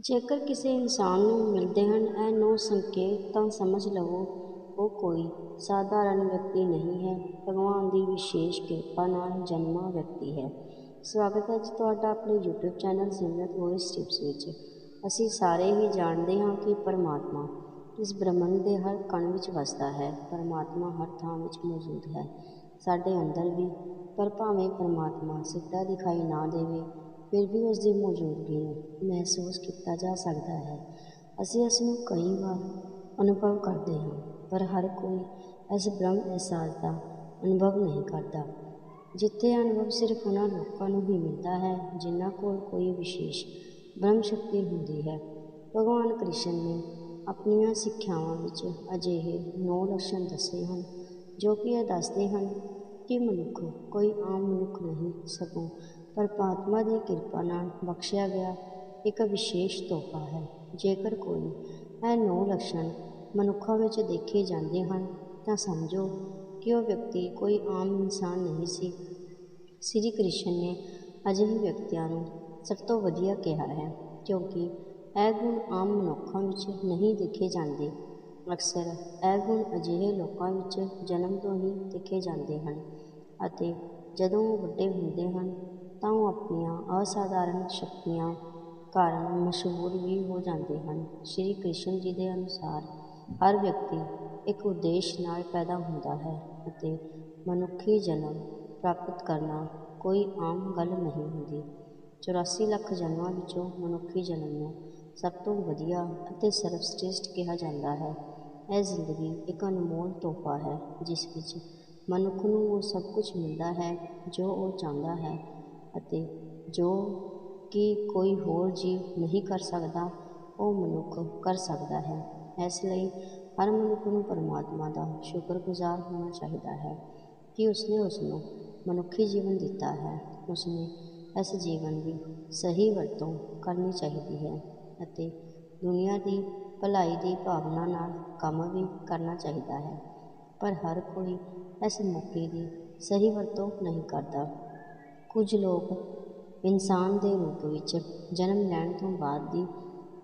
ਜੇਕਰ ਕਿਸੇ ਇਨਸਾਨ ਨੂੰ ਮਿਲਦੇ ਹਨ ਇਹ ਨੌ ਸੰਕੇਤ ਤਾਂ ਸਮਝ ਲਵੋ, ਉਹ ਕੋਈ ਸਾਧਾਰਨ ਵਿਅਕਤੀ ਨਹੀਂ ਹੈ। ਭਗਵਾਨ ਦੀ ਵਿਸ਼ੇਸ਼ ਕਿਰਪਾ ਨਾਲ ਜਨਮਾ ਵਿਅਕਤੀ ਹੈ। ਸਵਾਗਤ ਹੈ ਜੀ ਤੁਹਾਡਾ ਆਪਣੇ YouTube channel Simrat voice tips ਵਿੱਚ। ਅਸੀਂ ਸਾਰੇ ਹੀ ਜਾਣਦੇ ਹਾਂ ਕਿ ਪਰਮਾਤਮਾ ਇਸ ਬ੍ਰਹਮੰਡ ਦੇ ਹਰ ਕਣ ਵਿੱਚ ਵਸਦਾ ਹੈ। ਪਰਮਾਤਮਾ ਹਰ ਥਾਂ ਵਿੱਚ ਮੌਜੂਦ ਹੈ। ਸਾਡੇ ਅੰਦਰ ਵੀ, ਪਰ ਭਾਵੇਂ ਪਰਮਾਤਮਾ ਸਿੱਧਾ ਦਿਖਾਈ ਨਾ ਦੇਵੇ ਫਿਰ ਵੀ ਉਸ ਦੀ ਮੌਜੂਦਗੀ ਨੂੰ ਮਹਿਸੂਸ ਕੀਤਾ ਜਾ ਸਕਦਾ ਹੈ। ਅਸੀਂ ਇਸ ਨੂੰ ਕਈ ਵਾਰ ਅਨੁਭਵ ਕਰਦੇ ਹਾਂ, ਪਰ ਹਰ ਕੋਈ ਇਸ ਬ੍ਰਹਮ ਅਹਿਸਾਸ ਦਾ ਅਨੁਭਵ ਨਹੀਂ ਕਰਦਾ। ਜਿੱਥੇ ਅਨੁਭਵ ਸਿਰਫ ਉਹਨਾਂ ਲੋਕਾਂ ਨੂੰ ਹੀ ਮਿਲਦਾ ਹੈ, ਜਿਨ੍ਹਾਂ ਕੋਲ ਕੋਈ ਵਿਸ਼ੇਸ਼ ਬ੍ਰਹਮ ਸ਼ਕਤੀ ਹੁੰਦੀ ਹੈ। ਭਗਵਾਨ ਕ੍ਰਿਸ਼ਨ ਨੇ ਆਪਣੀਆਂ ਸਿੱਖਿਆਵਾਂ ਵਿੱਚ ਅਜਿਹੇ ਨੌ ਲੱਛਣ ਦੱਸੇ ਹਨ, ਜੋ ਕਿ ਇਹ ਦੱਸਦੇ ਹਨ ਕਿ ਮਨੁੱਖ ਕੋਈ ਆਮ ਮਨੁੱਖ ਨਹੀਂ, ਸਗੋਂ ਪਰਮਾਤਮਾ ਦੀ ਕਿਰਪਾ ਨਾਲ ਬਖਸ਼ਿਆ ਗਿਆ। ਇੱਕ ਵਿਸ਼ੇਸ਼ ਤੋਹਫਾ ਹੈ। ਜੇਕਰ ਕੋਈ ਇਹ ਨੌ ਲੱਛਣ ਮਨੁੱਖਾਂ ਵਿੱਚ ਦੇਖੇ ਜਾਂਦੇ ਹਨ, ਤਾਂ ਸਮਝੋ ਕਿ ਉਹ ਵਿਅਕਤੀ ਕੋਈ ਆਮ ਇਨਸਾਨ ਨਹੀਂ ਸੀ। ਸ੍ਰੀ ਕ੍ਰਿਸ਼ਨ ਨੇ ਅਜਿਹੇ ਵਿਅਕਤੀਆਂ ਨੂੰ ਸਭ ਤੋਂ ਵਧੀਆ ਕਿਹਾ ਹੈ, ਕਿਉਂਕਿ ਇਹ ਗੁਣ ਆਮ ਮਨੁੱਖਾਂ ਵਿੱਚ ਨਹੀਂ ਦੇਖੇ ਜਾਂਦੇ। ਅਕਸਰ ਇਹ ਗੁਣ ਅਜਿਹੇ ਲੋਕਾਂ ਵਿੱਚ ਜਨਮ ਤੋਂ ਹੀ ਦੇਖੇ ਜਾਂਦੇ ਹਨ ਅਤੇ ਜਦੋਂ ਉਹ ਵੱਡੇ ਹੁੰਦੇ ਹਨ ਤਾਂ ਉਹ ਆਪਣੀਆਂ ਅਸਾਧਾਰਨ ਸ਼ਕਤੀਆਂ ਕਾਰਨ ਮਸ਼ਹੂਰ ਵੀ ਹੋ ਜਾਂਦੇ ਹਨ। ਸ਼੍ਰੀ ਕ੍ਰਿਸ਼ਨ ਜੀ ਦੇ ਅਨੁਸਾਰ ਹਰ ਵਿਅਕਤੀ ਇੱਕ ਉਦੇਸ਼ ਨਾਲ ਪੈਦਾ ਹੁੰਦਾ ਹੈ ਅਤੇ ਮਨੁੱਖੀ ਜਨਮ ਪ੍ਰਾਪਤ ਕਰਨਾ ਕੋਈ ਆਮ ਗੱਲ ਨਹੀਂ ਹੁੰਦੀ। ਚੁਰਾਸੀ ਲੱਖ ਜਨਮਾਂ ਵਿੱਚੋਂ ਮਨੁੱਖੀ ਜਨਮ ਨੂੰ ਸਭ ਤੋਂ ਵਧੀਆ ਅਤੇ ਸਰਵਸ਼੍ਰੇਸ਼ਟ ਕਿਹਾ ਜਾਂਦਾ ਹੈ। ਇਹ ਜ਼ਿੰਦਗੀ ਇੱਕ ਅਨਮੋਲ ਤੋਹਫਾ ਹੈ, ਜਿਸ ਵਿੱਚ ਮਨੁੱਖ ਨੂੰ ਉਹ ਸਭ ਕੁਝ ਮਿਲਦਾ ਹੈ ਜੋ ਉਹ ਚਾਹੁੰਦਾ ਹੈ ਅਤੇ ਜੋ ਕਿ ਕੋਈ ਹੋਰ ਜੀਵ ਨਹੀਂ ਕਰ ਸਕਦਾ, ਉਹ ਮਨੁੱਖ ਕਰ ਸਕਦਾ ਹੈ। ਇਸ ਲਈ ਹਰ ਮਨੁੱਖ ਨੂੰ ਪਰਮਾਤਮਾ ਦਾ ਸ਼ੁਕਰਗੁਜ਼ਾਰ ਹੋਣਾ ਚਾਹੀਦਾ ਹੈ ਕਿ ਉਸਨੇ ਉਸ ਨੂੰ ਮਨੁੱਖੀ ਜੀਵਨ ਦਿੱਤਾ ਹੈ। ਉਸਨੇ ਇਸ ਜੀਵਨ ਦੀ ਸਹੀ ਵਰਤੋਂ ਕਰਨੀ ਚਾਹੀਦੀ ਹੈ ਅਤੇ ਦੁਨੀਆ ਦੀ ਭਲਾਈ ਦੀ ਭਾਵਨਾ ਨਾਲ ਕੰਮ ਵੀ ਕਰਨਾ ਚਾਹੀਦਾ ਹੈ। ਪਰ ਹਰ ਕੋਈ ਇਸ ਮੌਕੇ ਦੀ ਸਹੀ ਵਰਤੋਂ ਨਹੀਂ ਕਰਦਾ। ਕੁਝ ਲੋਕ ਇਨਸਾਨ ਦੇ ਰੂਪ ਵਿੱਚ ਜਨਮ ਲੈਣ ਤੋਂ ਬਾਅਦ ਦੀ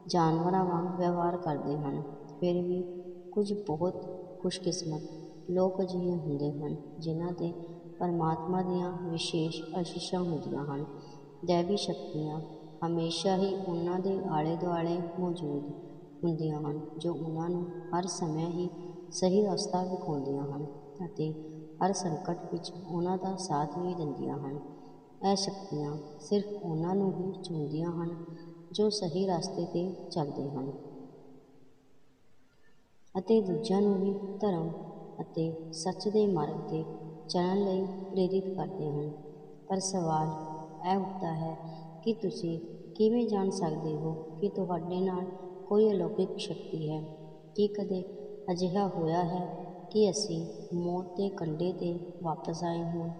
ਜਾਨਵਰਾਂ ਵਾਂਗ ਵਿਵਹਾਰ ਕਰਦੇ ਹਨ। ਫਿਰ ਵੀ ਕੁਝ ਬਹੁਤ ਖੁਸ਼ਕਿਸਮਤ ਲੋਕ ਅਜਿਹੇ ਹੁੰਦੇ ਹਨ, ਜਿਨ੍ਹਾਂ 'ਤੇ ਪਰਮਾਤਮਾ ਦੀਆਂ ਵਿਸ਼ੇਸ਼ ਆਸ਼ੀਸ਼ਾਂ ਹੁੰਦੀਆਂ ਹਨ। ਦੈਵੀ ਸ਼ਕਤੀਆਂ ਹਮੇਸ਼ਾ ਹੀ ਉਹਨਾਂ ਦੇ ਆਲੇ ਦੁਆਲੇ ਮੌਜੂਦ ਹੁੰਦੀਆਂ ਹਨ, ਜੋ ਉਹਨਾਂ ਨੂੰ ਹਰ ਸਮੇਂ ਹੀ ਸਹੀ ਰਸਤਾ ਵਿਖਾਉਂਦੀਆਂ ਹਨ ਅਤੇ ਹਰ ਸੰਕਟ ਵਿੱਚ ਉਹਨਾਂ ਦਾ ਸਾਥ ਵੀ ਦਿੰਦੀਆਂ ਹਨ। ਇਹ ਸ਼ਕਤੀਆਂ ਸਿਰਫ ਉਹਨਾਂ ਨੂੰ ਹੀ ਚੁਣਦੀਆਂ ਹਨ, ਜੋ ਸਹੀ ਰਸਤੇ 'ਤੇ ਚੱਲਦੇ ਹਨ। ਅਤੇ ਦੂਜਿਆਂ ਨੂੰ ਵੀ ਧਰਮ ਅਤੇ ਸੱਚ ਦੇ ਮਾਰਗ 'ਤੇ ਚੱਲਣ ਲਈ ਪ੍ਰੇਰਿਤ ਕਰਦੇ ਹਨ। ਪਰ ਸਵਾਲ ਇਹ ਉੱਠਦਾ ਹੈ ਕਿ ਤੁਸੀਂ ਕਿਵੇਂ ਜਾਣ ਸਕਦੇ ਹੋ ਕਿ ਤੁਹਾਡੇ ਨਾਲ ਕੋਈ ਅਲੌਕਿਕ ਸ਼ਕਤੀ ਹੈ? ਕੀ ਕਦੇ ਅਜਿਹਾ ਹੋਇਆ ਹੈ ਕਿ ਅਸੀਂ ਮੌਤ ਦੇ ਕੰਢੇ 'ਤੇ ਵਾਪਸ ਆਏ ਹੋਣ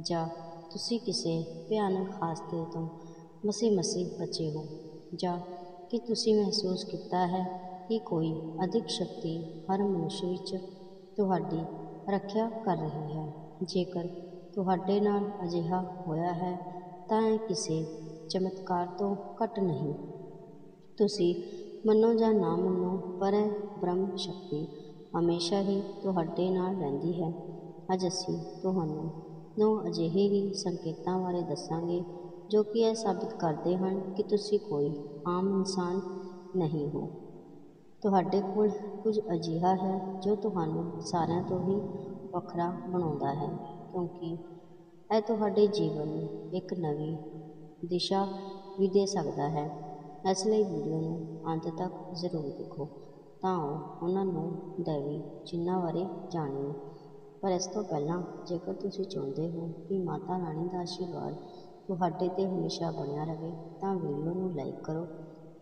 ਜਾਂ ਤੁਸੀਂ ਕਿਸੇ ਭਿਆਨਕ ਹਾਦਸੇ ਤੋਂ ਮਸੀ ਮਸੀ ਬਚੇ ਹੋ ਜਾਂ ਕਿ ਤੁਸੀਂ ਮਹਿਸੂਸ ਕੀਤਾ ਹੈ ਕਿ ਕੋਈ ਅਧਿਕ ਸ਼ਕਤੀ ਹਰ ਮਨੁੱਖ ਵਿੱਚ ਤੁਹਾਡੀ ਰੱਖਿਆ ਕਰ ਰਹੀ ਹੈ ਜੇਕਰ ਤੁਹਾਡੇ ਨਾਲ ਅਜਿਹਾ ਹੋਇਆ ਹੈ ਤਾਂ ਇਹ ਕਿਸੇ ਚਮਤਕਾਰ ਤੋਂ ਘੱਟ ਨਹੀਂ ਤੁਸੀਂ ਮੰਨੋ ਜਾਂ ਨਾ ਮੰਨੋ ਪਰ ਇਹ ਬ੍ਰਹਮ ਸ਼ਕਤੀ ਹਮੇਸ਼ਾ ਹੀ ਤੁਹਾਡੇ ਨਾਲ ਰਹਿੰਦੀ ਹੈ ਅੱਜ ਅਸੀਂ ਤੁਹਾਨੂੰ ਨੌ ਅਜਿਹੇ ਹੀ ਸੰਕੇਤਾਂ ਬਾਰੇ ਦੱਸਾਂਗੇ, ਜੋ ਕਿ ਇਹ ਸਾਬਿਤ ਕਰਦੇ ਹਨ ਕਿ ਤੁਸੀਂ ਕੋਈ ਆਮ ਇਨਸਾਨ ਨਹੀਂ ਹੋ। ਤੁਹਾਡੇ ਕੋਲ ਕੁਝ ਅਜਿਹਾ ਹੈ ਜੋ ਤੁਹਾਨੂੰ ਸਾਰਿਆਂ ਤੋਂ ਹੀ ਵੱਖਰਾ ਬਣਾਉਂਦਾ ਹੈ, ਕਿਉਂਕਿ ਇਹ ਤੁਹਾਡੇ ਜੀਵਨ ਨੂੰ ਇੱਕ ਨਵੀਂ ਦਿਸ਼ਾ ਵੀ ਦੇ ਸਕਦਾ ਹੈ। ਇਸ ਲਈ ਵੀਡੀਓ ਨੂੰ ਅੰਤ ਤੱਕ ਜ਼ਰੂਰ ਦੇਖੋ, ਤਾਂ ਉਹਨਾਂ ਨੂੰ ਦੇਵੀ ਚਿੰਨ੍ਹਾਂ ਬਾਰੇ ਜਾਣੀਏ ਪਰ ਇਸ ਤੋਂ ਪਹਿਲਾਂ ਜੇਕਰ ਤੁਸੀਂ ਚਾਹੁੰਦੇ ਹੋ ਕਿ ਮਾਤਾ ਰਾਣੀ ਦਾ ਆਸ਼ੀਰਵਾਦ ਤੁਹਾਡੇ 'ਤੇ ਹਮੇਸ਼ਾ ਬਣਿਆ ਰਹੇ, ਤਾਂ ਵੀਡੀਓ ਨੂੰ ਲਾਈਕ ਕਰੋ,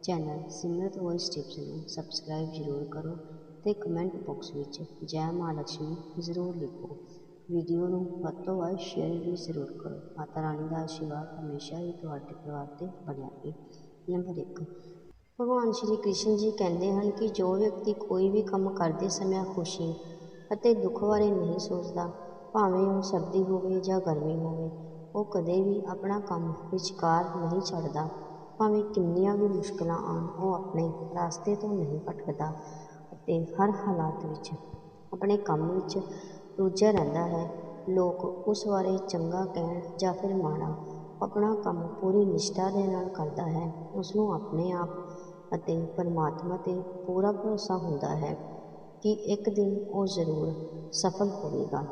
ਚੈਨਲ ਸਿਮਰਤ ਵੌਇਸ ਟਿਪਸ ਨੂੰ ਸਬਸਕ੍ਰਾਈਬ ਜ਼ਰੂਰ ਕਰੋ ਅਤੇ ਕਮੈਂਟ ਬਾਕਸ ਵਿੱਚ ਜੈ ਮਾਂ ਲక్ష్ਮੀ ਜ਼ਰੂਰ ਲਿਖੋ। ਵੀਡੀਓ ਨੂੰ ਵੱਧ ਤੋਂ ਵੱਧ ਸ਼ੇਅਰ ਵੀ ਜ਼ਰੂਰ ਕਰੋ। ਮਾਤਾ ਰਾਣੀ ਦਾ ਆਸ਼ੀਰਵਾਦ ਹਮੇਸ਼ਾ ਹੀ ਤੁਹਾਡੇ ਪਰਿਵਾਰ 'ਤੇ ਬਣਿਆ ਰਹੇ। ਨੰਬਰ ਇੱਕ, ਭਗਵਾਨ ਸ਼੍ਰੀ ਕ੍ਰਿਸ਼ਨ ਜੀ ਕਹਿੰਦੇ ਹਨ ਕਿ ਜੋ ਵਿਅਕਤੀ ਕੋਈ ਵੀ ਕੰਮ ਕਰਦੇ ਸਮੇਂ ਖੁਸ਼ੀ ਅਤੇ ਦੁੱਖ ਬਾਰੇ ਨਹੀਂ ਸੋਚਦਾ, ਭਾਵੇਂ ਉਹ ਸਰਦੀ ਹੋਵੇ ਜਾਂ ਗਰਮੀ ਹੋਵੇ, ਉਹ ਕਦੇ ਵੀ ਆਪਣਾ ਕੰਮ ਵਿਚਕਾਰ ਨਹੀਂ ਛੱਡਦਾ। ਭਾਵੇਂ ਕਿੰਨੀਆਂ ਵੀ ਮੁਸ਼ਕਲਾਂ ਆਉਣ, ਉਹ ਆਪਣੇ ਰਸਤੇ ਤੋਂ ਨਹੀਂ ਭਟਕਦਾ ਅਤੇ ਹਰ ਹਾਲਾਤ ਵਿੱਚ ਆਪਣੇ ਕੰਮ ਵਿੱਚ ਰੁੱਝਿਆ ਰਹਿੰਦਾ ਹੈ। ਲੋਕ ਉਸ ਬਾਰੇ ਚੰਗਾ ਕਹਿਣ ਜਾਂ ਫਿਰ ਮਾੜਾ ਆਪਣਾ ਕੰਮ ਪੂਰੀ ਨਿਸ਼ਠਾ ਦੇ ਨਾਲ ਕਰਦਾ ਹੈ, ਉਸਨੂੰ ਆਪਣੇ ਆਪ ਅਤੇ ਪਰਮਾਤਮਾ 'ਤੇ ਪੂਰਾ ਭਰੋਸਾ ਹੁੰਦਾ ਹੈ। ਕਿ ਇੱਕ ਦਿਨ ਉਹ ਜ਼ਰੂਰ ਸਫਲ ਹੋਵੇਗਾ।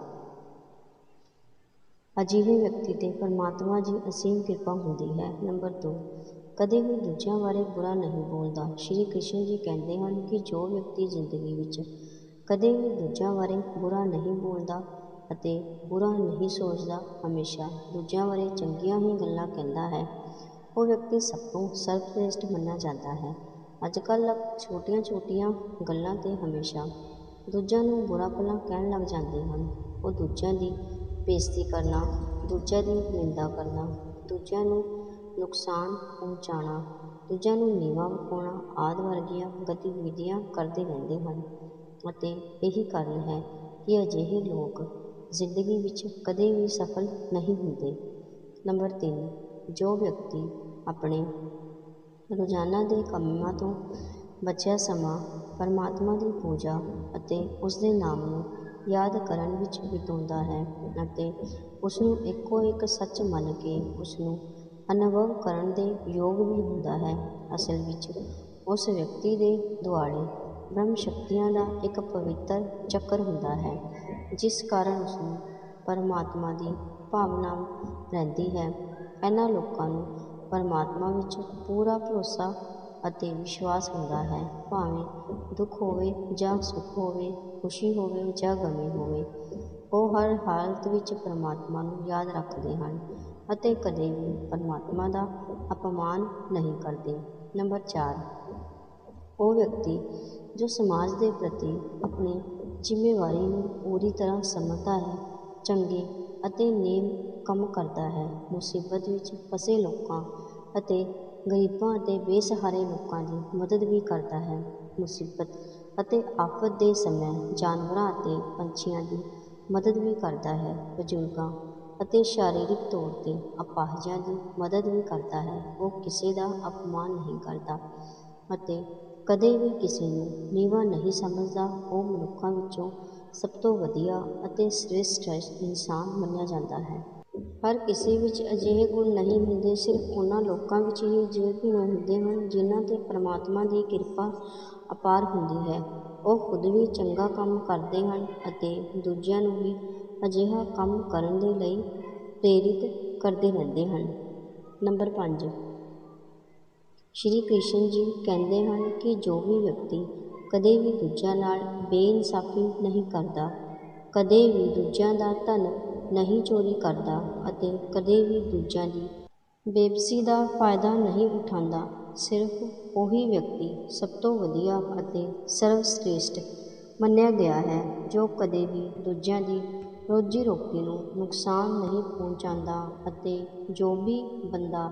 ਅਜਿਹੇ ਵਿਅਕਤੀ 'ਤੇ ਪਰਮਾਤਮਾ ਦੀ ਅਸੀਮ ਕਿਰਪਾ ਹੁੰਦੀ ਹੈ। ਨੰਬਰ 2 ਕਦੇ ਵੀ ਦੂਜਿਆਂ ਬਾਰੇ ਬੁਰਾ ਨਹੀਂ ਬੋਲਦਾ। ਸ਼੍ਰੀ ਕ੍ਰਿਸ਼ਨ ਜੀ ਕਹਿੰਦੇ ਹਨ ਕਿ ਜੋ ਵਿਅਕਤੀ ਜ਼ਿੰਦਗੀ ਵਿੱਚ ਕਦੇ ਵੀ ਦੂਜਿਆਂ ਬਾਰੇ ਬੁਰਾ ਨਹੀਂ ਬੋਲਦਾ ਅਤੇ ਬੁਰਾ ਨਹੀਂ ਸੋਚਦਾ, ਹਮੇਸ਼ਾ ਦੂਜਿਆਂ ਬਾਰੇ ਚੰਗੀਆਂ ਹੀ ਗੱਲਾਂ ਕਹਿੰਦਾ ਹੈ। ਉਹ ਵਿਅਕਤੀ ਸਭ ਤੋਂ ਸਰਵਸ਼੍ਰੇਸ਼ਟ ਮੰਨਿਆ ਜਾਂਦਾ ਹੈ। ਅੱਜ ਕੱਲ੍ਹ ਛੋਟੀਆਂ ਛੋਟੀਆਂ ਗੱਲਾਂ 'ਤੇ ਹਮੇਸ਼ਾ ਦੂਜਿਆਂ ਨੂੰ ਬੁਰਾ ਭਲਾ ਕਹਿਣ ਲੱਗ ਜਾਂਦੇ ਹਨ। ਉਹ ਦੂਜਿਆਂ ਦੀ ਬੇਇੱਜ਼ਤੀ ਕਰਨਾ, ਦੂਜਿਆਂ ਦੀ ਨਿੰਦਾ ਕਰਨਾ, ਦੂਜਿਆਂ ਨੂੰ ਨੁਕਸਾਨ ਪਹੁੰਚਾਉਣਾ, ਦੂਜਿਆਂ ਨੂੰ ਨੀਵਾਂ ਵਿਖਾਉਣਾ ਆਦਿ ਵਰਗੀਆਂ ਗਤੀਵਿਧੀਆਂ ਕਰਦੇ ਰਹਿੰਦੇ ਹਨ। ਅਤੇ ਇਹੀ ਕਾਰਨ ਹੈ ਕਿ ਅਜਿਹੇ ਲੋਕ ਜ਼ਿੰਦਗੀ ਵਿੱਚ ਕਦੇ ਵੀ ਸਫਲ ਨਹੀਂ ਹੁੰਦੇ। ਨੰਬਰ ਤਿੰਨ, ਜੋ ਵਿਅਕਤੀ ਆਪਣੇ ਰੋਜ਼ਾਨਾ ਦੇ ਕੰਮਾਂ ਤੋਂ ਬਚਿਆ ਸਮਾਂ ਪਰਮਾਤਮਾ ਦੀ ਪੂਜਾ ਅਤੇ ਉਸਦੇ ਨਾਮ ਨੂੰ ਯਾਦ ਕਰਨ ਵਿੱਚ ਬਿਤਾਉਂਦਾ ਹੈ ਅਤੇ ਉਸ ਨੂੰ ਇੱਕੋ ਇੱਕ ਸੱਚ ਮੰਨ ਕੇ ਉਸ ਨੂੰ ਅਨੁਭਵ ਕਰਨ ਦੇ ਯੋਗ ਵੀ ਹੁੰਦਾ ਹੈ। ਅਸਲ ਵਿੱਚ ਉਸ ਵਿਅਕਤੀ ਦੇ ਦੁਆਲੇ ਬ੍ਰਹਮ ਸ਼ਕਤੀਆਂ ਦਾ ਇੱਕ ਪਵਿੱਤਰ ਚੱਕਰ ਹੁੰਦਾ ਹੈ, ਜਿਸ ਕਾਰਨ ਉਸ ਨੂੰ ਪਰਮਾਤਮਾ ਦੀ ਭਾਵਨਾ ਰਹਿੰਦੀ ਹੈ। ਇਹਨਾਂ ਲੋਕਾਂ ਨੂੰ ਪਰਮਾਤਮਾ ਵਿੱਚ ਪੂਰਾ ਭਰੋਸਾ ਅਤੇ ਵਿਸ਼ਵਾਸ ਹੁੰਦਾ ਹੈ। ਭਾਵੇਂ ਦੁੱਖ ਹੋਵੇ ਜਾਂ ਸੁੱਖ ਹੋਵੇ, ਖੁਸ਼ੀ ਹੋਵੇ ਜਾਂ ਗਮੀ ਹੋਵੇ, ਉਹ ਹਰ ਹਾਲਤ ਵਿੱਚ ਪਰਮਾਤਮਾ ਨੂੰ ਯਾਦ ਰੱਖਦੇ ਹਨ ਅਤੇ ਕਦੇ ਵੀ ਪਰਮਾਤਮਾ ਦਾ ਅਪਮਾਨ ਨਹੀਂ ਕਰਦੇ। ਨੰਬਰ 4 ਉਹ ਵਿਅਕਤੀ ਜੋ ਸਮਾਜ ਦੇ ਪ੍ਰਤੀ ਆਪਣੀ ਜ਼ਿੰਮੇਵਾਰੀ ਨੂੰ ਪੂਰੀ ਤਰ੍ਹਾਂ ਸਮਝਦਾ ਹੈ, ਚੰਗੇ ਅਤੇ ਨੇਮ ਕੰਮ ਕਰਦਾ ਹੈ, ਮੁਸੀਬਤ ਵਿੱਚ ਫਸੇ ਲੋਕਾਂ ਅਤੇ ਗਰੀਬਾਂ ਅਤੇ ਬੇਸਹਾਰੇ ਲੋਕਾਂ ਦੀ ਮਦਦ ਵੀ ਕਰਦਾ ਹੈ। ਮੁਸੀਬਤ ਅਤੇ ਆਫਤ ਦੇ ਸਮੇਂ ਜਾਨਵਰਾਂ ਅਤੇ ਪੰਛੀਆਂ ਦੀ ਮਦਦ ਵੀ ਕਰਦਾ ਹੈ। ਬਜ਼ੁਰਗਾਂ ਅਤੇ ਸਰੀਰਕ ਤੌਰ 'ਤੇ ਅਪਾਹਜਾਂ ਦੀ ਮਦਦ ਵੀ ਕਰਦਾ ਹੈ। ਉਹ ਕਿਸੇ ਦਾ ਅਪਮਾਨ ਨਹੀਂ ਕਰਦਾ ਅਤੇ ਕਦੇ ਵੀ ਕਿਸੇ ਨੂੰ ਨੀਵਾਂ ਨਹੀਂ ਸਮਝਦਾ। ਉਹ ਮਨੁੱਖਾਂ ਵਿੱਚੋਂ ਸਭ ਤੋਂ ਵਧੀਆ ਅਤੇ ਸ੍ਰੇਸ਼ਟ ਇਨਸਾਨ ਮੰਨਿਆ ਜਾਂਦਾ ਹੈ। ਹਰ ਕਿਸੇ ਵਿੱਚ ਅਜਿਹੇ ਗੁਣ ਨਹੀਂ ਹੁੰਦੇ, ਸਿਰਫ ਉਹਨਾਂ ਲੋਕਾਂ ਵਿੱਚ ਹੀ ਅਜਿਹੇ ਗੁਣ ਹੁੰਦੇ ਹਨ ਜਿਨ੍ਹਾਂ 'ਤੇ ਪਰਮਾਤਮਾ ਦੀ ਕਿਰਪਾ ਅਪਾਰ ਹੁੰਦੀ ਹੈ। ਉਹ ਖੁਦ ਵੀ ਚੰਗਾ ਕੰਮ ਕਰਦੇ ਹਨ ਅਤੇ ਦੂਜਿਆਂ ਨੂੰ ਵੀ ਅਜਿਹਾ ਕੰਮ ਕਰਨ ਦੇ ਲਈ ਪ੍ਰੇਰਿਤ ਕਰਦੇ ਰਹਿੰਦੇ ਹਨ। ਨੰਬਰ ਪੰਜ। ਸ਼੍ਰੀ ਕ੍ਰਿਸ਼ਨ ਜੀ ਕਹਿੰਦੇ ਹਨ ਕਿ ਜੋ ਵੀ ਵਿਅਕਤੀ ਕਦੇ ਵੀ ਦੂਜਿਆਂ ਨਾਲ ਬੇਇਨਸਾਫੀ ਨਹੀਂ ਕਰਦਾ, ਕਦੇ ਵੀ ਦੂਜਿਆਂ ਦਾ ਧਨ ਨਹੀਂ ਚੋਰੀ ਕਰਦਾ ਅਤੇ ਕਦੇ ਵੀ ਦੂਜਿਆਂ ਦੀ ਬੇਬਸੀ ਦਾ ਫਾਇਦਾ ਨਹੀਂ ਉਠਾਉਂਦਾ, ਸਿਰਫ ਉਹੀ ਵਿਅਕਤੀ ਸਭ ਤੋਂ ਵਧੀਆ ਅਤੇ ਸਰਵਸ਼੍ਰੇਸ਼ਟ ਮੰਨਿਆ ਗਿਆ ਹੈ, ਜੋ ਕਦੇ ਵੀ ਦੂਜਿਆਂ ਦੀ ਰੋਜੀ ਰੋਟੀ ਨੂੰ ਨੁਕਸਾਨ ਨਹੀਂ ਪਹੁੰਚਾਉਂਦਾ ਅਤੇ ਜੋ ਵੀ ਬੰਦਾ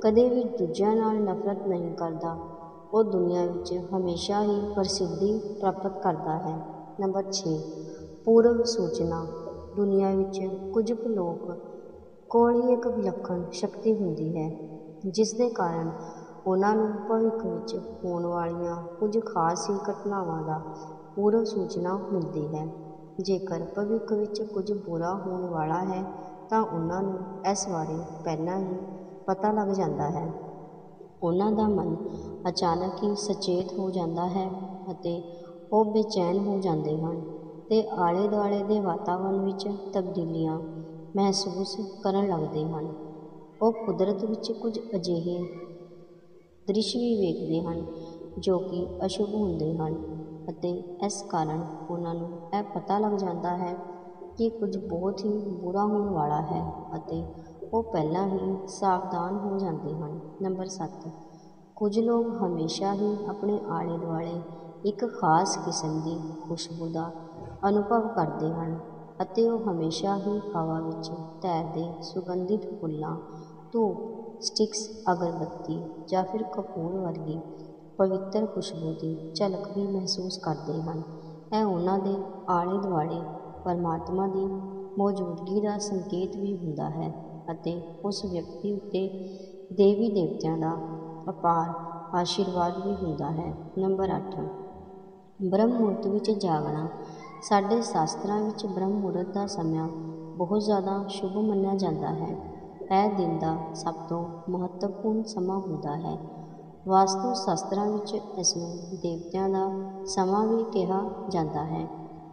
ਕਦੇ ਵੀ ਦੂਜਿਆਂ ਨਾਲ ਨਫ਼ਰਤ ਨਹੀਂ ਕਰਦਾ, ਉਹ ਦੁਨੀਆ ਵਿੱਚ ਹਮੇਸ਼ਾ ਹੀ ਪ੍ਰਸਿੱਧੀ ਪ੍ਰਾਪਤ ਕਰਦਾ ਹੈ। ਨੰਬਰ 6 ਪੂਰਵ ਸੂਚਨਾ। ਦੁਨੀਆ ਵਿੱਚ ਕੁਝ ਕੁ ਲੋਕ ਕੋਲ ਹੀ ਇੱਕ ਵਿਲੱਖਣ ਸ਼ਕਤੀ ਹੁੰਦੀ ਹੈ, ਜਿਸ ਦੇ ਕਾਰਨ ਉਹਨਾਂ ਨੂੰ ਭਵਿੱਖ ਵਿੱਚ ਹੋਣ ਵਾਲੀਆਂ ਕੁਝ ਖਾਸ ਹੀ ਘਟਨਾਵਾਂ ਦਾ ਪੂਰਵ ਸੂਚਨਾ ਮਿਲਦੀ ਹੈ। ਜੇਕਰ ਭਵਿੱਖ ਵਿੱਚ ਕੁਝ ਬੁਰਾ ਹੋਣ ਵਾਲਾ ਹੈ, ਤਾਂ ਉਹਨਾਂ ਨੂੰ ਇਸ ਬਾਰੇ ਪਹਿਲਾਂ ਹੀ ਪਤਾ ਲੱਗ ਜਾਂਦਾ ਹੈ। ਉਹਨਾਂ ਦਾ ਮਨ ਅਚਾਨਕ ਹੀ ਸਚੇਤ ਹੋ ਜਾਂਦਾ ਹੈ ਅਤੇ ਉਹ ਬੇਚੈਨ ਹੋ ਜਾਂਦੇ ਹਨ। ਅਤੇ ਆਲੇ ਦੁਆਲੇ ਦੇ ਵਾਤਾਵਰਨ ਵਿੱਚ ਤਬਦੀਲੀਆਂ ਮਹਿਸੂਸ ਕਰਨ ਲੱਗਦੇ ਹਨ। ਉਹ ਕੁਦਰਤ ਵਿੱਚ ਕੁਝ ਅਜਿਹੇ ਦ੍ਰਿਸ਼ ਵੀ ਵੇਖਦੇ ਹਨ ਜੋ ਕਿ ਅਸ਼ੁਭ ਹੁੰਦੇ ਹਨ ਅਤੇ ਇਸ ਕਾਰਨ ਉਹਨਾਂ ਨੂੰ ਇਹ ਪਤਾ ਲੱਗ ਜਾਂਦਾ ਹੈ ਕਿ ਕੁਝ ਬਹੁਤ ਹੀ ਬੁਰਾ ਹੋਣ ਵਾਲਾ ਹੈ ਅਤੇ ਉਹ ਪਹਿਲਾਂ ਹੀ ਸਾਵਧਾਨ ਹੋ ਜਾਂਦੇ ਹਨ। ਨੰਬਰ ਸੱਤ, ਕੁਝ ਲੋਕ ਹਮੇਸ਼ਾ ਹੀ ਆਪਣੇ ਆਲੇ ਦੁਆਲੇ ਇੱਕ ਖਾਸ ਕਿਸਮ ਦੀ ਖੁਸ਼ਬੂ ਦਾ ਅਨੁਭਵ ਕਰਦੇ ਹਨ ਅਤੇ ਉਹ ਹਮੇਸ਼ਾ ਹੀ ਹਵਾ ਵਿੱਚ ਤੈਰਦੇ ਸੁਗੰਧਿਤ ਫੁੱਲਾਂ, ਧੂਪ, ਸਟਿਕਸ, ਅਗਰਬੱਤੀ ਜਾਂ ਫਿਰ ਕਪੂਰ ਵਰਗੀ ਪਵਿੱਤਰ ਖੁਸ਼ਬੂ ਦੀ ਝਲਕ ਵੀ ਮਹਿਸੂਸ ਕਰਦੇ ਹਨ। ਇਹ ਉਹਨਾਂ ਦੇ ਆਲੇ ਦੁਆਲੇ ਪਰਮਾਤਮਾ ਦੀ ਮੌਜੂਦਗੀ ਦਾ ਸੰਕੇਤ ਵੀ ਹੁੰਦਾ ਹੈ ਅਤੇ ਉਸ ਵਿਅਕਤੀ ਉੱਤੇ ਦੇਵੀ ਦੇਵਤਿਆਂ ਦਾ ਅਪਾਰ ਆਸ਼ੀਰਵਾਦ ਵੀ ਹੁੰਦਾ ਹੈ। ਨੰਬਰ 8 ਬ੍ਰਹਮ ਮੁਹੂਰਤ ਵਿੱਚ ਜਾਗਣਾ ਸਾਡੇ ਸ਼ਾਸਤਰਾਂ ਵਿੱਚ ਬ੍ਰਹਮ ਮੁਹੂਰਤ ਦਾ ਸਮਾਂ ਬਹੁਤ ਜ਼ਿਆਦਾ ਸ਼ੁਭ ਮੰਨਿਆ ਜਾਂਦਾ ਹੈ। ਇਹ ਦਿਨ ਦਾ ਸਭ ਤੋਂ ਮਹੱਤਵਪੂਰਨ ਸਮਾਂ ਹੁੰਦਾ ਹੈ। ਵਾਸਤੂ ਸ਼ਾਸਤਰਾਂ ਵਿੱਚ ਇਸ ਨੂੰ ਦੇਵਤਿਆਂ ਦਾ ਸਮਾਂ ਵੀ ਕਿਹਾ ਜਾਂਦਾ ਹੈ,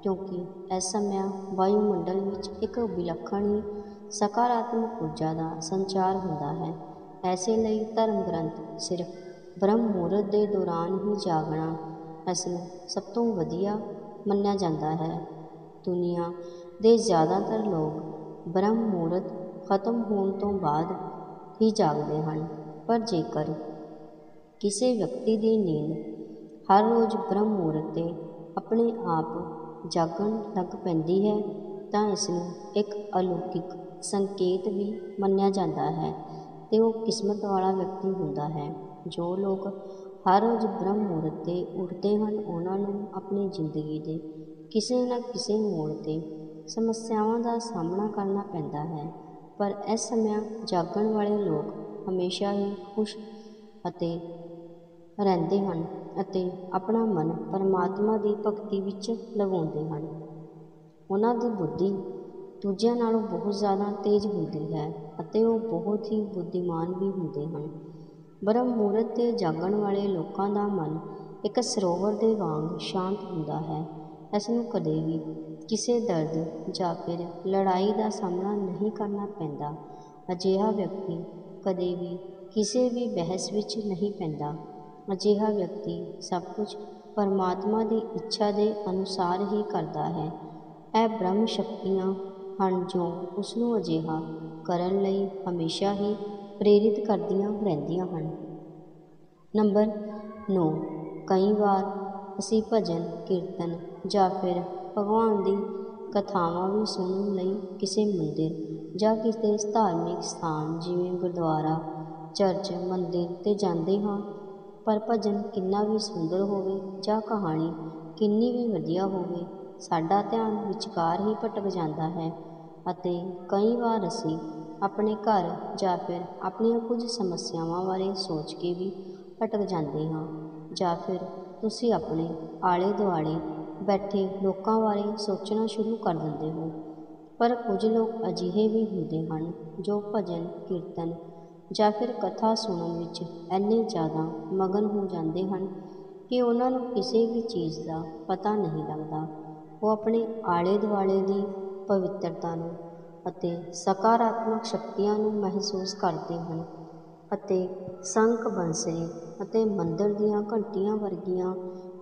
ਕਿਉਂਕਿ ਇਸ ਸਮੇਂ ਵਾਯੂਮੰਡਲ ਵਿੱਚ ਇੱਕ ਵਿਲੱਖਣ ਹੀ ਸਕਾਰਾਤਮਕ ਊਰਜਾ ਦਾ ਸੰਚਾਰ ਹੁੰਦਾ ਹੈ। ਐਸੇ ਲਈ ਧਰਮ ਗ੍ਰੰਥ ਸਿਰਫ ਬ੍ਰਹਮ ਮੁਹੂਰਤ ਦੇ ਦੌਰਾਨ ਹੀ ਜਾਗਣਾ ਇਸ ਨੂੰ ਸਭ ਤੋਂ ਵਧੀਆ ਮੰਨਿਆ ਜਾਂਦਾ ਹੈ। ਦੁਨੀਆ ਦੇ ਜ਼ਿਆਦਾਤਰ ਲੋਕ ਬ੍ਰਹਮ ਮੂਰਤ ਖਤਮ ਹੋਣ ਤੋਂ ਬਾਅਦ ਹੀ ਜਾਗਦੇ ਹਨ, ਪਰ ਜੇਕਰ ਕਿਸੇ ਵਿਅਕਤੀ ਦੀ ਨੀਂਦ ਹਰ ਰੋਜ਼ ਬ੍ਰਹਮ ਮੂਰਤ 'ਤੇ ਆਪਣੇ ਆਪ ਜਾਗਣ ਲੱਗ ਪੈਂਦੀ ਹੈ, ਤਾਂ ਇਸ ਨੂੰ ਇੱਕ ਅਲੌਕਿਕ ਸੰਕੇਤ ਵੀ ਮੰਨਿਆ ਜਾਂਦਾ ਹੈ ਤੇ ਉਹ ਕਿਸਮਤ ਵਾਲਾ ਵਿਅਕਤੀ ਹੁੰਦਾ ਹੈ, ਜੋ ਲੋਕ ਹਰ ਰੋਜ਼ ਬ੍ਰਹਮ ਮੁਹੂਰਤ 'ਤੇ ਉੱਠਦੇ ਹਨ ਉਹਨਾਂ ਨੂੰ ਆਪਣੀ ਜ਼ਿੰਦਗੀ ਦੇ ਕਿਸੇ ਨਾ ਕਿਸੇ ਮੋੜ 'ਤੇ ਸਮੱਸਿਆਵਾਂ ਦਾ ਸਾਹਮਣਾ ਕਰਨਾ ਪੈਂਦਾ ਹੈ। ਪਰ ਇਸ ਸਮੇਂ ਜਾਗਣ ਵਾਲੇ ਲੋਕ ਹਮੇਸ਼ਾ ਹੀ ਖੁਸ਼ ਅਤੇ ਰਹਿੰਦੇ ਹਨ ਅਤੇ ਆਪਣਾ ਮਨ ਪਰਮਾਤਮਾ ਦੀ ਭਗਤੀ ਵਿੱਚ ਲਗਾਉਂਦੇ ਹਨ। ਉਹਨਾਂ ਦੀ ਬੁੱਧੀ ਦੂਜਿਆਂ ਨਾਲੋਂ ਬਹੁਤ ਜ਼ਿਆਦਾ ਤੇਜ਼ ਹੁੰਦੀ ਹੈ ਅਤੇ ਉਹ ਬਹੁਤ ਹੀ ਬੁੱਧੀਮਾਨ ਵੀ ਹੁੰਦੇ ਹਨ। ਬ੍ਰਹਮ ਮੂਰਤ 'ਤੇ ਜਾਗਣ ਵਾਲੇ ਲੋਕਾਂ ਦਾ ਮਨ ਇੱਕ ਸਰੋਵਰ ਦੇ ਵਾਂਗ ਸ਼ਾਂਤ ਹੁੰਦਾ ਹੈ। ਇਸ ਨੂੰ ਕਦੇ ਵੀ ਕਿਸੇ ਦਰਦ ਜਾਂ ਫਿਰ ਲੜਾਈ ਦਾ ਸਾਹਮਣਾ ਨਹੀਂ ਕਰਨਾ ਪੈਂਦਾ। ਅਜਿਹਾ ਵਿਅਕਤੀ ਕਦੇ ਵੀ ਕਿਸੇ ਵੀ ਬਹਿਸ ਵਿੱਚ ਨਹੀਂ ਪੈਂਦਾ। ਅਜਿਹਾ ਵਿਅਕਤੀ ਸਭ ਕੁਝ ਪਰਮਾਤਮਾ ਦੀ ਇੱਛਾ ਦੇ ਅਨੁਸਾਰ ਹੀ ਕਰਦਾ ਹੈ। ਇਹ ਬ੍ਰਹਮ ਸ਼ਕਤੀਆਂ ਹਨ ਜੋ ਉਸ ਨੂੰ ਅਜਿਹਾ ਕਰਨ ਲਈ ਹਮੇਸ਼ਾ ਹੀ ਪ੍ਰੇਰਿਤ ਕਰਦੀਆਂ ਰਹਿੰਦੀਆਂ ਹਨ। ਨੰਬਰ 9 ਕਈ ਵਾਰ ਅਸੀਂ ਭਜਨ, ਕੀਰਤਨ ਜਾਂ ਫਿਰ ਭਗਵਾਨ ਦੀ ਕਥਾਵਾਂ ਵੀ ਸੁਣਨ ਲਈ ਕਿਸੇ ਮੰਦਿਰ ਜਾਂ ਕਿਸੇ ਧਾਰਮਿਕ ਸਥਾਨ, ਜਿਵੇਂ ਗੁਰਦੁਆਰਾ, ਚਰਚ, ਮੰਦਿਰ 'ਤੇ ਜਾਂਦੇ ਹਾਂ। ਪਰ ਭਜਨ ਕਿੰਨਾ ਵੀ ਸੁੰਦਰ ਹੋਵੇ ਜਾਂ ਕਹਾਣੀ ਕਿੰਨੀ ਵੀ ਵਧੀਆ ਹੋਵੇ, ਸਾਡਾ ਧਿਆਨ ਵਿਚਕਾਰ ਹੀ ਭਟਕ ਜਾਂਦਾ ਹੈ ਅਤੇ ਕਈ ਵਾਰ ਅਸੀਂ ਆਪਣੇ ਘਰ ਜਾਂ ਫਿਰ ਆਪਣੀਆਂ ਕੁਝ ਸਮੱਸਿਆਵਾਂ ਬਾਰੇ ਸੋਚ ਕੇ ਵੀ ਭਟਕ ਜਾਂਦੇ ਹਾਂ ਜਾਂ ਫਿਰ ਤੁਸੀਂ ਆਪਣੇ ਆਲੇ ਦੁਆਲੇ ਬੈਠੇ ਲੋਕਾਂ ਬਾਰੇ ਸੋਚਣਾ ਸ਼ੁਰੂ ਕਰ ਦਿੰਦੇ ਹੋ। ਪਰ ਕੁਝ ਲੋਕ ਅਜਿਹੇ ਵੀ ਹੁੰਦੇ ਹਨ ਜੋ ਭਜਨ, ਕੀਰਤਨ ਜਾਂ ਫਿਰ ਕਥਾ ਸੁਣਨ ਵਿੱਚ ਇੰਨੇ ਜ਼ਿਆਦਾ ਮਗਨ ਹੋ ਜਾਂਦੇ ਹਨ ਕਿ ਉਹਨਾਂ ਨੂੰ ਕਿਸੇ ਵੀ ਚੀਜ਼ ਦਾ ਪਤਾ ਨਹੀਂ ਲੱਗਦਾ। ਉਹ ਆਪਣੇ ਆਲੇ ਦੁਆਲੇ ਦੀ ਪਵਿੱਤਰਤਾ ਨੂੰ ਅਤੇ ਸਕਾਰਾਤਮਕ ਸ਼ਕਤੀਆਂ ਨੂੰ ਮਹਿਸੂਸ ਕਰਦੇ ਹਨ ਅਤੇ ਸੰਖ ਬੰਸਰੀ ਅਤੇ ਮੰਦਰ ਦੀਆਂ ਘੰਟੀਆਂ ਵਰਗੀਆਂ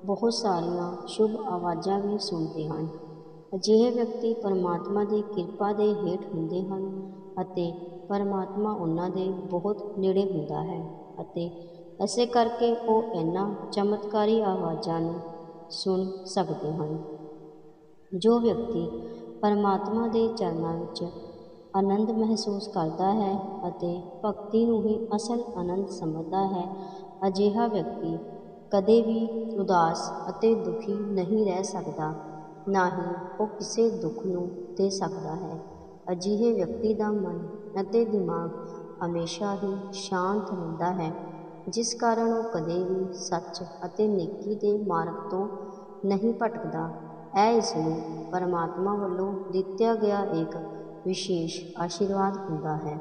ਬਹੁਤ ਸਾਰੀਆਂ ਸ਼ੁਭ ਆਵਾਜ਼ਾਂ ਵੀ ਸੁਣਦੇ ਹਨ। ਅਜਿਹੇ ਵਿਅਕਤੀ ਪਰਮਾਤਮਾ ਦੀ ਕਿਰਪਾ ਦੇ ਹੇਠ ਹੁੰਦੇ ਹਨ ਅਤੇ ਪਰਮਾਤਮਾ ਉਹਨਾਂ ਦੇ ਬਹੁਤ ਨੇੜੇ ਹੁੰਦਾ ਹੈ ਅਤੇ ਇਸੇ ਕਰਕੇ ਉਹ ਇਹਨਾਂ ਚਮਤਕਾਰੀ ਆਵਾਜ਼ਾਂ ਨੂੰ ਸੁਣ ਸਕਦੇ ਹਨ। ਜੋ ਵਿਅਕਤੀ ਪਰਮਾਤਮਾ ਦੇ ਚਰਨਾਂ ਵਿੱਚ ਆਨੰਦ ਮਹਿਸੂਸ ਕਰਦਾ ਹੈ ਅਤੇ ਭਗਤੀ ਨੂੰ ਹੀ ਅਸਲ ਆਨੰਦ ਸਮਝਦਾ ਹੈ। ਅਜਿਹਾ ਵਿਅਕਤੀ ਕਦੇ ਵੀ ਉਦਾਸ ਅਤੇ ਦੁਖੀ ਨਹੀਂ ਰਹਿ ਸਕਦਾ, ਨਾ ਹੀ ਉਹ ਕਿਸੇ ਦੁੱਖ ਨੂੰ ਦੇ ਸਕਦਾ ਹੈ। ਅਜਿਹੇ ਵਿਅਕਤੀ ਦਾ ਮਨ ਅਤੇ ਦਿਮਾਗ ਹਮੇਸ਼ਾ ਹੀ ਸ਼ਾਂਤ ਰਹਿੰਦਾ ਹੈ, ਜਿਸ ਕਾਰਨ ਉਹ ਕਦੇ ਵੀ ਸੱਚ ਅਤੇ ਨੇਕੀ ਦੇ ਮਾਰਗ ਤੋਂ ਨਹੀਂ ਭਟਕਦਾ। ਇਹ ਇਸ ਨੂੰ ਪਰਮਾਤਮਾ ਵੱਲੋਂ ਦਿੱਤਾ ਗਿਆ ਇੱਕ ਵਿਸ਼ੇਸ਼ ਆਸ਼ੀਰਵਾਦ ਹੁੰਦਾ ਹੈ,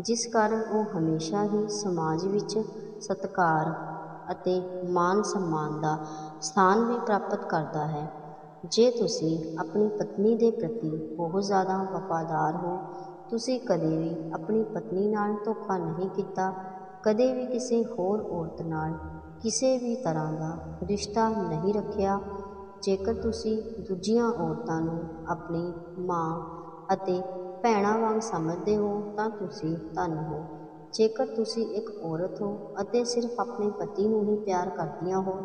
ਜਿਸ ਕਾਰਨ ਉਹ ਹਮੇਸ਼ਾ ਹੀ ਸਮਾਜ ਵਿੱਚ ਸਤਿਕਾਰ ਅਤੇ ਮਾਨ ਸਨਮਾਨ ਦਾ ਸਥਾਨ ਵੀ ਪ੍ਰਾਪਤ ਕਰਦਾ ਹੈ। ਜੇ ਤੁਸੀਂ ਆਪਣੀ ਪਤਨੀ ਦੇ ਪ੍ਰਤੀ ਬਹੁਤ ਜ਼ਿਆਦਾ ਵਫਾਦਾਰ ਹੋ, ਤੁਸੀਂ ਕਦੇ ਵੀ ਆਪਣੀ ਪਤਨੀ ਨਾਲ ਧੋਖਾ ਨਹੀਂ ਕੀਤਾ, ਕਦੇ ਵੀ ਕਿਸੇ ਹੋਰ ਔਰਤ ਨਾਲ ਕਿਸੇ ਵੀ ਤਰ੍ਹਾਂ ਦਾ ਰਿਸ਼ਤਾ ਨਹੀਂ ਰੱਖਿਆ ਜੇਕਰ ਤੁਸੀਂ ਦੂਜੀਆਂ ਔਰਤਾਂ ਨੂੰ ਆਪਣੀ ਮਾਂ ਅਤੇ ਭੈਣਾਂ ਵਾਂਗ ਸਮਝਦੇ ਹੋ, ਤਾਂ ਤੁਸੀਂ ਧਨ ਹੋ। ਜੇਕਰ ਤੁਸੀਂ ਇੱਕ ਔਰਤ ਹੋ ਅਤੇ ਸਿਰਫ ਆਪਣੇ ਪਤੀ ਨੂੰ ਹੀ ਪਿਆਰ ਕਰਦੀਆਂ ਹੋ,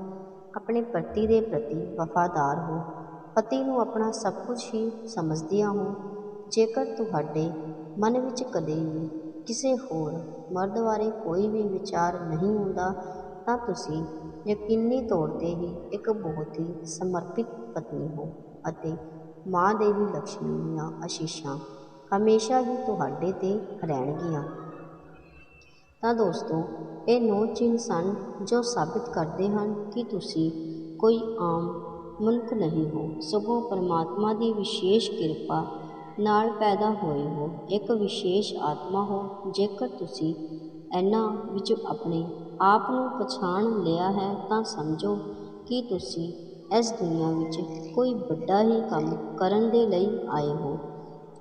ਆਪਣੇ ਪਤੀ ਦੇ ਪ੍ਰਤੀ ਵਫਾਦਾਰ ਹੋ, ਪਤੀ ਨੂੰ ਆਪਣਾ ਸਭ ਕੁਝ ਹੀ ਸਮਝਦੀਆਂ ਹੋ, ਜੇਕਰ ਤੁਹਾਡੇ ਮਨ ਵਿੱਚ ਕਦੇ ਵੀ ਕਿਸੇ ਹੋਰ ਮਰਦ ਬਾਰੇ ਕੋਈ ਵੀ ਵਿਚਾਰ ਨਹੀਂ ਹੁੰਦਾ ਤਾਂ ਤੁਸੀਂ ਯਕੀਨੀ ਤੌਰ 'ਤੇ ਹੀ ਇੱਕ ਬਹੁਤ ਹੀ ਸਮਰਪਿਤ ਪਤਨੀ ਹੋ ਅਤੇ ਮਾਂ ਦੇਵੀ ਲక్ష్ਮੀ ਦੀਆਂ ਆਸ਼ੀਸ਼ਾਂ ਹਮੇਸ਼ਾ ਹੀ ਤੁਹਾਡੇ 'ਤੇ ਰਹਿਣਗੀਆਂ। ਤਾਂ ਦੋਸਤੋ, ਇਹ ਨੌ ਚਿੰਨ੍ਹ ਸਨ ਜੋ ਸਾਬਿਤ ਕਰਦੇ ਹਨ ਕਿ ਤੁਸੀਂ ਕੋਈ ਆਮ ਮਨੁੱਖ ਨਹੀਂ ਹੋ, ਸਗੋਂ ਪਰਮਾਤਮਾ ਦੀ ਵਿਸ਼ੇਸ਼ ਕਿਰਪਾ ਨਾਲ ਪੈਦਾ ਹੋਏ ਹੋ, ਇੱਕ ਵਿਸ਼ੇਸ਼ ਆਤਮਾ ਹੋ, ਜੇਕਰ ਤੁਸੀਂ ਇਹਨਾਂ ਵਿੱਚ ਆਪਣੇ ਆਪ ਨੂੰ ਪਛਾਣ ਲਿਆ ਹੈ ਤਾਂ ਸਮਝੋ ਕਿ ਤੁਸੀਂ ਇਸ ਦੁਨੀਆ ਵਿੱਚ ਕੋਈ ਵੱਡਾ ਹੀ ਕੰਮ ਕਰਨ ਦੇ ਲਈ ਆਏ ਹੋ।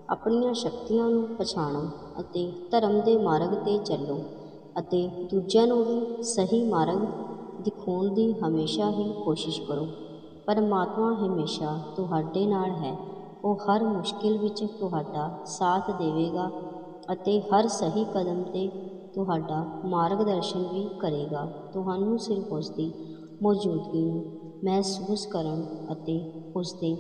ਆਪਣੀਆਂ ਸ਼ਕਤੀਆਂ ਨੂੰ ਪਛਾਣੋ ਅਤੇ ਧਰਮ ਦੇ ਮਾਰਗ 'ਤੇ ਚੱਲੋ ਅਤੇ ਦੂਜਿਆਂ ਨੂੰ ਵੀ ਸਹੀ ਮਾਰਗ ਦਿਖਾਉਣ ਦੀ ਹਮੇਸ਼ਾ ਹੀ ਕੋਸ਼ਿਸ਼ ਕਰੋ। ਪਰਮਾਤਮਾ ਹਮੇਸ਼ਾ ਤੁਹਾਡੇ ਨਾਲ ਹੈ। ਉਹ ਹਰ ਮੁਸ਼ਕਿਲ ਵਿੱਚ ਤੁਹਾਡਾ ਸਾਥ ਦੇਵੇਗਾ ਅਤੇ ਹਰ ਸਹੀ ਕਦਮ 'ਤੇ ਤੁਹਾਡਾ ਮਾਰਗਦਰਸ਼ਨ ਵੀ ਕਰੇਗਾ। ਤੁਹਾਨੂੰ ਸਿਰਫ ਉਸ ਦੀ ਮੌਜੂਦਗੀ ਨੂੰ ਮਹਿਸੂਸ ਕਰਨ ਅਤੇ ਉਸ ਦੇ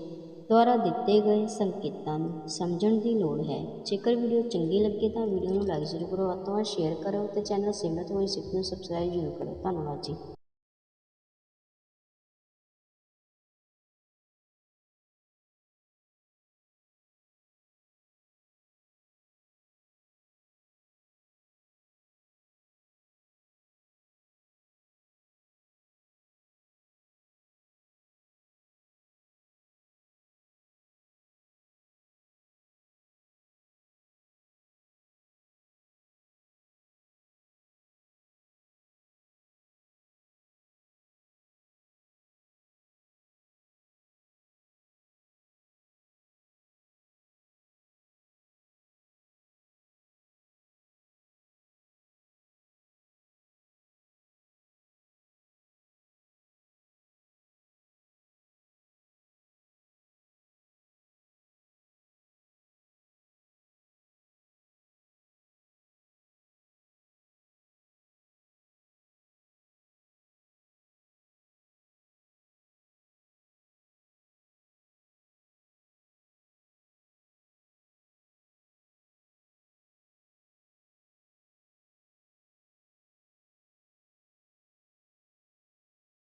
ਦੁਆਰਾ ਦਿੱਤੇ ਗਏ ਸੰਕੇਤਾਂ ਨੂੰ ਸਮਝਣ ਦੀ ਲੋੜ ਹੈ। ਜੇਕਰ ਵੀਡੀਓ ਚੰਗੀ ਲੱਗੇ ਤਾਂ ਵੀਡੀਓ ਨੂੰ ਲਾਈਕ ਜ਼ਰੂਰ ਕਰੋ। ਅਤੇ ਸ਼ੇਅਰ ਕਰੋ ਅਤੇ ਚੈਨਲ ਸਿਮਰਤ ਹੋਈ ਸਿੱਖ ਨੂੰ ਸਬਸਕ੍ਰਾਈਬ ਜ਼ਰੂਰ ਕਰੋ। ਧੰਨਵਾਦ ਜੀ।